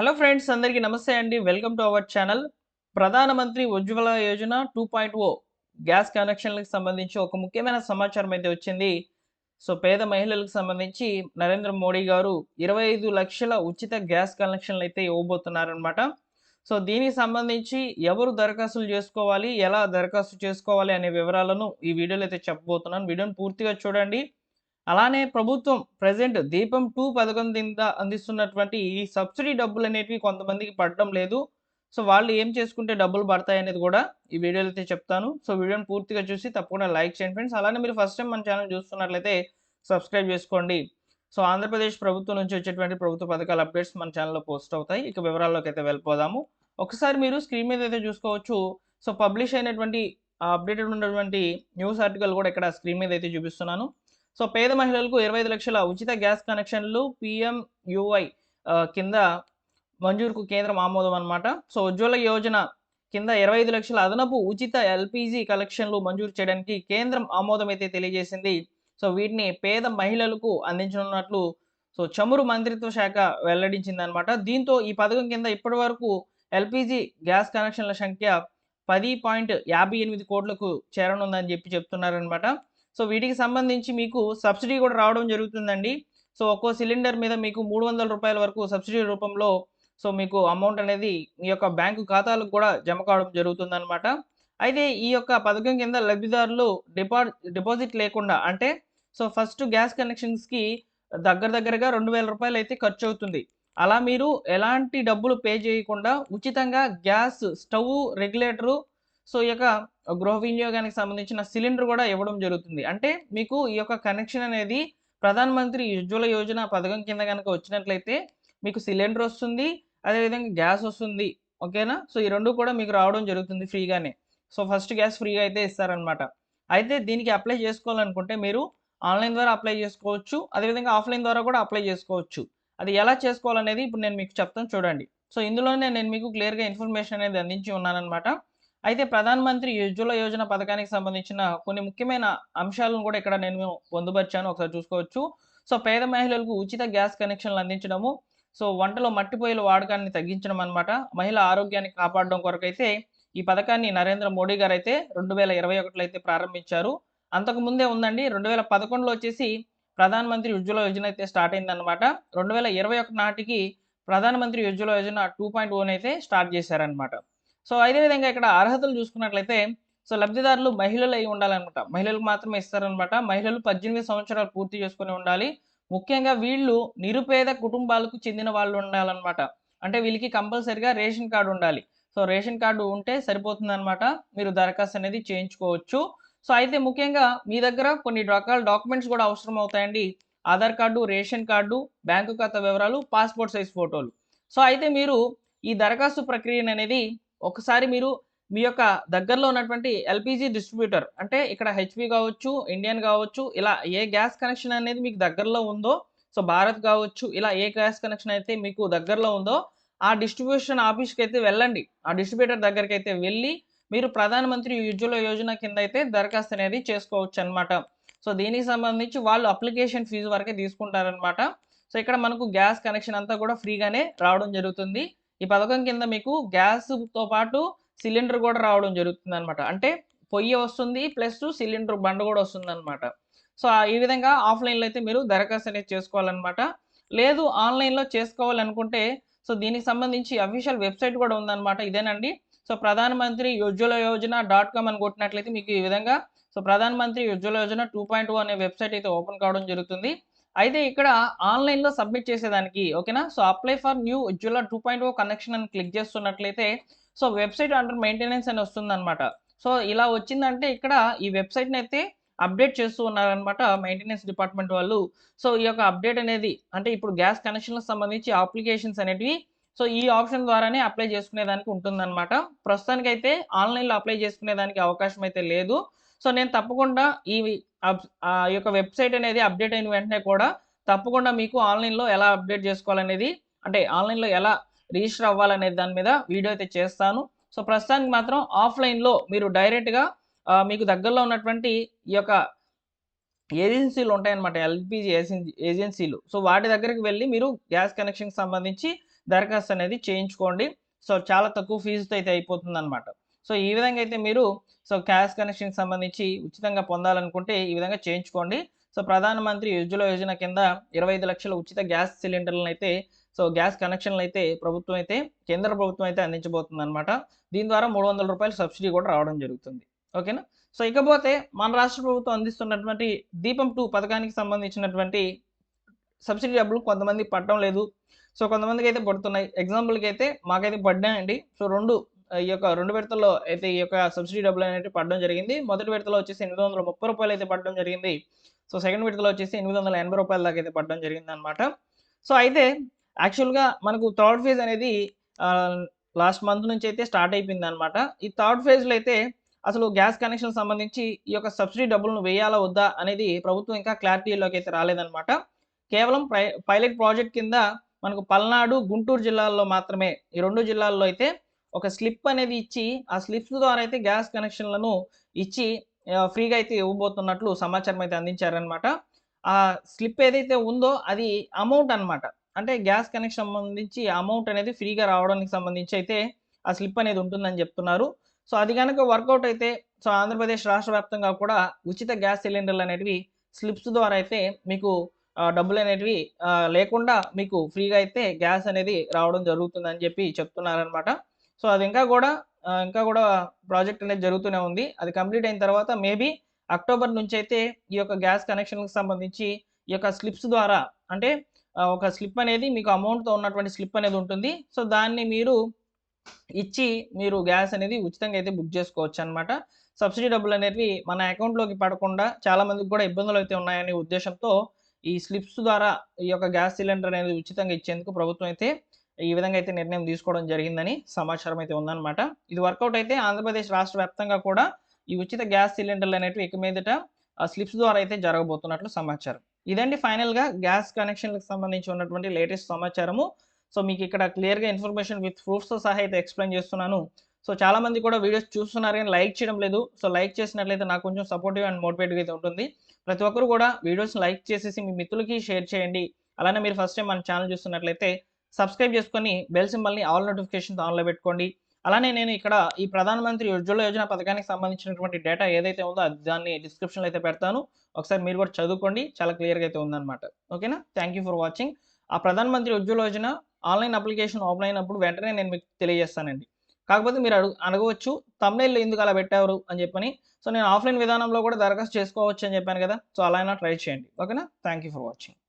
Hello friends అందరికీ నమస్తే అండి. Welcome to our channel Pradhan Mantri Ujjwala Yojana two point O gas కనెక్షన్లకు సంబంధించి ఒక ముఖ్యమైన సమాచారం అయితే వచ్చింది. సో పేద మహిళలకు సంబంధించి నరేంద్ర మోడీ గారు ఇరవై ఐదు లక్షల ఉచిత గ్యాస్ కనెక్షన్లు అయితే ఇవ్వబోతున్నారనమాట సో దీనికి సంబంధించి ఎవరు దరఖాస్తులు చేసుకోవాలి ఎలా దరఖాస్తు చేసుకోవాలి అనే వివరాలను ఈ వీడియోలో అయితే చెప్పబోతున్నాను. వీడియోని పూర్తిగా చూడండి. అలానే ప్రభుత్వం ప్రజెంట్ దీపం టూ పథకం కింద అందిస్తున్నటువంటి ఈ సబ్సిడీ డబ్బులు అనేటివి కొంతమందికి పడడం లేదు. సో వాళ్ళు ఏం చేసుకుంటే డబ్బులు పడతాయి అనేది కూడా ఈ వీడియోలో అయితే చెప్తాను. సో వీడియోని పూర్తిగా చూసి తప్పకుండా లైక్ చేయండి ఫ్రెండ్స్. అలానే మీరు ఫస్ట్ టైం మన ఛానల్ చూస్తున్నట్లయితే సబ్స్క్రైబ్ చేసుకోండి. సో ఆంధ్రప్రదేశ్ ప్రభుత్వం నుంచి వచ్చేటువంటి ప్రభుత్వ పథకాల అప్డేట్స్ మన ఛానల్లో పోస్ట్ అవుతాయి. ఇక వివరాల్లోకి అయితే వెళ్ళిపోదాము. ఒకసారి మీరు స్క్రీన్ మీద అయితే చూసుకోవచ్చు. సో పబ్లిష్ అయినటువంటి అప్డేటెడ్ ఉన్నటువంటి న్యూస్ ఆర్టికల్ కూడా ఇక్కడ స్క్రీన్ మీద అయితే చూపిస్తున్నాను. సో పేద మహిళలకు ఇరవై ఐదు లక్షల ఉచిత గ్యాస్ కనెక్షన్లు పిఎంయుఐ కింద మంజూరుకు కేంద్రం ఆమోదం అనమాట సో ఉజ్వల యోజన కింద ఇరవై ఐదు లక్షల అదనపు ఉచిత ఎల్పిజి కలెక్షన్లు మంజూరు చేయడానికి కేంద్రం ఆమోదం అయితే తెలియజేసింది. సో వీటిని పేద మహిళలకు అందించనున్నట్లు సో చమురు మంత్రిత్వ శాఖ వెల్లడించింది అనమాట దీంతో ఈ పథకం కింద ఇప్పటి వరకు ఎల్పిజి గ్యాస్ కనెక్షన్ల సంఖ్య పది పాయింట్ యాభై ఎనిమిది కోట్లకు చేరనుందని చెప్పి చెప్తున్నారనమాట సో వీటికి సంబంధించి మీకు సబ్సిడీ కూడా రావడం జరుగుతుందండి. సో ఒక్కో సిలిండర్ మీద మీకు మూడు వందల రూపాయల వరకు సబ్సిడీ రూపంలో సో మీకు అమౌంట్ అనేది మీ యొక్క బ్యాంకు ఖాతాలకు కూడా జమ కావడం జరుగుతుందన్నమాట. అయితే ఈ యొక్క పథకం కింద లబ్ధిదారులు డిపా డిపాజిట్ లేకుండా అంటే సో ఫస్ట్ గ్యాస్ కనెక్షన్స్కి దగ్గర దగ్గరగా రెండు వేల రూపాయలు అయితే ఖర్చు అవుతుంది. అలా మీరు ఎలాంటి డబ్బులు పే చేయకుండా ఉచితంగా గ్యాస్ స్టవ్ రెగ్యులేటరు సో ఈ యొక్క గృహ వినియోగానికి సంబంధించిన సిలిండర్ కూడా ఇవ్వడం జరుగుతుంది. అంటే మీకు ఈ యొక్క కనెక్షన్ అనేది ప్రధాన మంత్రి ఉజ్వల యోజన పథకం కింద కనుక వచ్చినట్లయితే మీకు సిలిండర్ వస్తుంది అదేవిధంగా గ్యాస్ వస్తుంది. ఓకేనా? సో ఈ రెండు కూడా మీకు రావడం జరుగుతుంది ఫ్రీగానే. సో ఫస్ట్ గ్యాస్ ఫ్రీగా అయితే ఇస్తారనమాట అయితే దీనికి అప్లై చేసుకోవాలనుకుంటే మీరు ఆన్లైన్ ద్వారా అప్లై చేసుకోవచ్చు అదేవిధంగా ఆఫ్లైన్ ద్వారా కూడా అప్లై చేసుకోవచ్చు. అది ఎలా చేసుకోవాలనేది ఇప్పుడు నేను మీకు చెప్తాను చూడండి. సో ఇందులోనే నేను మీకు క్లియర్గా ఇన్ఫర్మేషన్ అనేది అందించి ఉన్నానన్నమాట. అయితే ప్రధానమంత్రి ఉజ్వల యోజన పథకానికి సంబంధించిన కొన్ని ముఖ్యమైన అంశాలను కూడా ఇక్కడ నేను పొందుపరిచాను. ఒకసారి చూసుకోవచ్చు. సో పేద మహిళలకు ఉచిత గ్యాస్ కనెక్షన్లు అందించడము సో వంటలో మట్టి పొయ్యిల వాడకాన్ని తగ్గించడం అనమాట మహిళ ఆరోగ్యాన్ని కాపాడడం కొరకైతే ఈ పథకాన్ని నరేంద్ర మోడీ గారు అయితే రెండు వేల ఇరవై ఒకటిలో అయితే ప్రారంభించారు. అంతకు ముందే ఉందండి రెండు వేల పదకొండులో వచ్చేసి ప్రధానమంత్రి ఉజ్వల యోజన అయితే స్టార్ట్ అయిందనమాట రెండు వేల ఇరవై ఒకటి నాటికి Pradhan Mantri Ujjwala Yojana two point O అయితే స్టార్ట్ చేశారనమాట సో అదేవిధంగా ఇక్కడ అర్హతలు చూసుకున్నట్లయితే సో లబ్ధిదారులు మహిళలు అయి ఉండాలన్నమాట. మహిళలకు మాత్రమే ఇస్తారనమాట మహిళలు పద్దెనిమిది సంవత్సరాలు పూర్తి చేసుకుని ఉండాలి. ముఖ్యంగా వీళ్ళు నిరుపేద కుటుంబాలకు చెందిన వాళ్ళు ఉండాలన్నమాట. అంటే వీళ్ళకి కంపల్సరిగా రేషన్ కార్డు ఉండాలి. సో రేషన్ కార్డు ఉంటే సరిపోతుందన్నమాట. మీరు దరఖాస్తు అనేది చేయించుకోవచ్చు. సో అయితే ముఖ్యంగా మీ దగ్గర కొన్ని రకాల డాక్యుమెంట్స్ కూడా అవసరం అవుతాయండి. Aadhaar card ration card bank ఖాతా వివరాలు పాస్పోర్ట్ సైజ్ ఫోటోలు. సో అయితే మీరు ఈ దరఖాస్తు ప్రక్రియను అనేది ఒకసారి మీరు మీ యొక్క దగ్గరలో ఉన్నటువంటి ఎల్పిజి డిస్ట్రిబ్యూటర్ అంటే ఇక్కడ హెచ్పి కావచ్చు ఇండియన్ కావచ్చు ఇలా ఏ గ్యాస్ కనెక్షన్ అనేది మీకు దగ్గరలో ఉందో సో భారత్ కావచ్చు ఇలా ఏ గ్యాస్ కనెక్షన్ అయితే మీకు దగ్గరలో ఉందో ఆ డిస్ట్రిబ్యూషన్ ఆఫీస్కి అయితే వెళ్ళండి. ఆ డిస్ట్రిబ్యూటర్ దగ్గరికి అయితే వెళ్ళి మీరు ప్రధానమంత్రి ఉజ్వల యోజన కింద అయితే దరఖాస్తు అనేది చేసుకోవచ్చు అనమాట సో దీనికి సంబంధించి వాళ్ళు అప్లికేషన్ ఫీజు వరకే తీసుకుంటారనమాట సో ఇక్కడ మనకు గ్యాస్ కనెక్షన్ అంతా కూడా ఫ్రీగానే రావడం జరుగుతుంది. ఈ పథకం కింద మీకు గ్యాస్తో పాటు సిలిండర్ కూడా రావడం జరుగుతుంది అనమాట అంటే పొయ్యి వస్తుంది ప్లస్ సిలిండర్ బండ కూడా వస్తుంది అనమాట సో ఈ విధంగా ఆఫ్లైన్లో అయితే మీరు దరఖాస్తు అనేది చేసుకోవాలన్నమాట. లేదు ఆన్లైన్లో చేసుకోవాలనుకుంటే సో దీనికి సంబంధించి అఫీషియల్ వెబ్సైట్ కూడా ఉందన్నమాట. ఇదేనండి. So Pradhan Mantri Ujjwala Yojana dot com అని కొట్టినట్లయితే మీకు ఈ విధంగా so Pradhan Mantri Ujjwala Yojana two point అనే వెబ్సైట్ అయితే ఓపెన్ కావడం జరుగుతుంది. అయితే ఇక్కడ ఆన్లైన్లో సబ్మిట్ చేసేదానికి ఓకేనా? So apply for new Ujjwala two point O connection అని క్లిక్ చేస్తున్నట్లయితే సో వెబ్సైట్ అండర్ మెయింటెనెన్స్ అని వస్తుంది అనమాట సో ఇలా వచ్చిందంటే ఇక్కడ ఈ వెబ్సైట్ని అయితే అప్డేట్ చేస్తూ ఉన్నారనమాట మెయింటెనెన్స్ డిపార్ట్మెంట్ వాళ్ళు. సో ఈ యొక్క అప్డేట్ అనేది అంటే ఇప్పుడు గ్యాస్ కనెక్షన్లకు సంబంధించి అప్లికేషన్స్ అనేటివి సో ఈ ఆప్షన్ ద్వారానే అప్లై చేసుకునేదానికి ఉంటుందన్నమాట. ప్రస్తుతానికి అయితే ఆన్లైన్లో అప్లై చేసుకునేదానికి అవకాశం అయితే లేదు. సో నేను తప్పకుండా ఈ ఆ యొక్క వెబ్సైట్ అనేది అప్డేట్ అయిన వెంటనే కూడా తప్పకుండా మీకు ఆన్లైన్లో ఎలా అప్డేట్ చేసుకోవాలనేది అంటే ఆన్లైన్లో ఎలా రిజిస్టర్ అవ్వాలనేది దాని మీద వీడియో అయితే చేస్తాను. సో ప్రస్తుతానికి మాత్రం ఆఫ్లైన్లో మీరు డైరెక్ట్గా మీకు దగ్గరలో ఉన్నటువంటి ఈ యొక్క ఏజెన్సీలు ఉంటాయన్నమాట ఎల్పిజి ఏజెన్సీలు. సో వాటి దగ్గరికి వెళ్ళి మీరు గ్యాస్ కనెక్షన్కి సంబంధించి దరఖాస్తు అనేది చేయించుకోండి. సో చాలా తక్కువ ఫీజుతో అయితే అయిపోతుంది అనమాట సో ఈ విధంగా అయితే మీరు సో గ్యాస్ కనెక్షన్కి సంబంధించి ఉచితంగా పొందాలనుకుంటే ఈ విధంగా చేయించుకోండి. సో ప్రధానమంత్రి ఉజ్వల యోజన కింద ఇరవై ఐదు లక్షల ఉచిత గ్యాస్ సిలిండర్లను అయితే సో గ్యాస్ కనెక్షన్లు అయితే ప్రభుత్వం అయితే కేంద్ర ప్రభుత్వం అయితే అందించబోతుంది అనమాట దీని ద్వారా మూడు వందల రూపాయల సబ్సిడీ కూడా రావడం జరుగుతుంది. ఓకేనా? సో ఇకపోతే మన రాష్ట్ర ప్రభుత్వం అందిస్తున్నటువంటి దీపం టూ పథకానికి సంబంధించినటువంటి సబ్సిడీ డబ్బులు కొంతమంది పడడం లేదు. సో కొంతమందికి అయితే పడుతున్నాయి ఎగ్జాంపుల్కి అయితే మాకైతే పడ్డాయండి సో రెండు ఈ యొక్క రెండు విడతల్లో అయితే ఈ యొక్క సబ్సిడీ డబ్బులు అనేవి పడడం జరిగింది. మొదటి విడతలో వచ్చేసి ఎనిమిది వందల ముప్పై రూపాయలు అయితే పడడం జరిగింది. సో సెకండ్ విడతలో వచ్చేసి ఎనిమిది వందల ఎనభై రూపాయల దాకా అయితే పడడం జరిగింది అనమాట సో అయితే యాక్చువల్గా మనకు థర్డ్ ఫేజ్ అనేది లాస్ట్ మంత్ నుంచి అయితే స్టార్ట్ అయిపోయింది అనమాట ఈ థర్డ్ ఫేజ్లో అయితే అసలు గ్యాస్ కనెక్షన్ సంబంధించి ఈ యొక్క సబ్సిడీ డబ్బులను వేయాలా వద్దా అనేది ప్రభుత్వం ఇంకా క్లారిటీలోకి అయితే రాలేదనమాట కేవలం పై పైలట్ ప్రాజెక్ట్ కింద మనకు పల్నాడు గుంటూరు జిల్లాల్లో మాత్రమే ఈ రెండు జిల్లాల్లో అయితే ఒక స్లిప్ అనేది ఇచ్చి ఆ స్లిప్స్ ద్వారా అయితే గ్యాస్ కనెక్షన్లను ఇచ్చి ఫ్రీగా అయితే ఇవ్వబోతున్నట్లు సమాచారం అయితే అందించారనమాట ఆ స్లిప్ ఏదైతే ఉందో అది అమౌంట్ అనమాట అంటే గ్యాస్ కనెక్షన్ సంబంధించి అమౌంట్ అనేది ఫ్రీగా రావడానికి సంబంధించి అయితే ఆ స్లిప్ అనేది ఉంటుందని చెప్తున్నారు. సో అది కనుక వర్కౌట్ అయితే సో ఆంధ్రప్రదేశ్ రాష్ట్ర వ్యాప్తంగా కూడా ఉచిత గ్యాస్ సిలిండర్లు అనేటివి స్లిప్స్ ద్వారా అయితే మీకు డబ్బులు అనేటివి లేకుండా మీకు ఫ్రీగా అయితే గ్యాస్ అనేది రావడం జరుగుతుందని చెప్పి చెప్తున్నారనమాట సో అది ఇంకా కూడా ఇంకా కూడా ప్రాజెక్ట్ అనేది జరుగుతూనే ఉంది. అది కంప్లీట్ అయిన తర్వాత మేబీ అక్టోబర్ నుంచి అయితే ఈ యొక్క గ్యాస్ కనెక్షన్కి సంబంధించి ఈ యొక్క స్లిప్స్ ద్వారా అంటే ఒక స్లిప్ అనేది మీకు అమౌంట్తో ఉన్నటువంటి స్లిప్ అనేది ఉంటుంది. సో దాన్ని మీరు ఇచ్చి మీరు గ్యాస్ అనేది ఉచితంగా అయితే బుక్ చేసుకోవచ్చు అనమాట సబ్సిడీ డబ్బులు అనేవి మన అకౌంట్లోకి పడకుండా చాలా మందికి కూడా ఇబ్బందులు అయితే ఉన్నాయనే ఉద్దేశంతో ఈ స్లిప్స్ ద్వారా ఈ యొక్క గ్యాస్ సిలిండర్ అనేది ఉచితంగా ఇచ్చేందుకు ప్రభుత్వం అయితే ఈ విధంగా అయితే నిర్ణయం తీసుకోవడం జరిగిందని సమాచారం అయితే ఉందన్నమాట. ఇది వర్కౌట్ అయితే ఆంధ్రప్రదేశ్ రాష్ట్ర వ్యాప్తంగా కూడా ఈ ఉచిత గ్యాస్ సిలిండర్లు అనేవి ఇక మీదట ఆ స్లిప్స్ ద్వారా అయితే జరగబోతున్నట్లు సమాచారం. ఇదండి ఫైనల్గా గ్యాస్ కనెక్షన్లకు సంబంధించి ఉన్నటువంటి లేటెస్ట్ సమాచారము. సో మీకు ఇక్కడ క్లియర్గా ఇన్ఫర్మేషన్ విత్ ప్రూఫ్స్తో సహా అయితే ఎక్స్ప్లెయిన్ చేస్తున్నాను. సో చాలామంది కూడా వీడియోస్ చూస్తున్నారు కానీ లైక్ చేయడం లేదు. సో లైక్ చేసినట్లయితే నాకు కొంచెం సపోర్టివ్ అండ్ మోటివేటివ్ అయితే ఉంటుంది. ప్రతి ఒక్కరు కూడా వీడియోస్ లైక్ చేసేసి మీ మిత్రులకి షేర్ చేయండి. అలానే మీరు ఫస్ట్ టైం మన ఛానల్ చూస్తున్నట్లయితే సబ్స్క్రైబ్ చేసుకొని బెల్ సింబల్ని ఆల్ నోటిఫికేషన్స్ ఆన్లో పెట్టుకోండి. అలానే నేను ఇక్కడ ఈ ప్రధానమంత్రి ఉజ్వల యోజన పథకానికి సంబంధించినటువంటి డేటా ఏదైతే ఉందో అది దాన్ని డిస్క్రిప్షన్లో అయితే పెడతాను. ఒకసారి మీరు కూడా చదువుకోండి చాలా క్లియర్గా అయితే ఉందన్నమాట. ఓకేనా? థ్యాంక్ యూ ఫర్ వాచింగ్ ఆ Pradhan Mantri Ujjwala Yojana online application open అయినప్పుడు వెంటనే నేను మీకు తెలియజేస్తానండి. కాకపోతే మీరు అడుగు అడగవచ్చు తమిళలో ఎందుకు అలా పెట్టారు అని చెప్పని. సో నేను ఆఫ్లైన్ విధానంలో కూడా దరఖాస్తు చేసుకోవచ్చు అని చెప్పాను కదా. సో అలా అయినా ట్రై చేయండి. ఓకేనా? Thank you for watching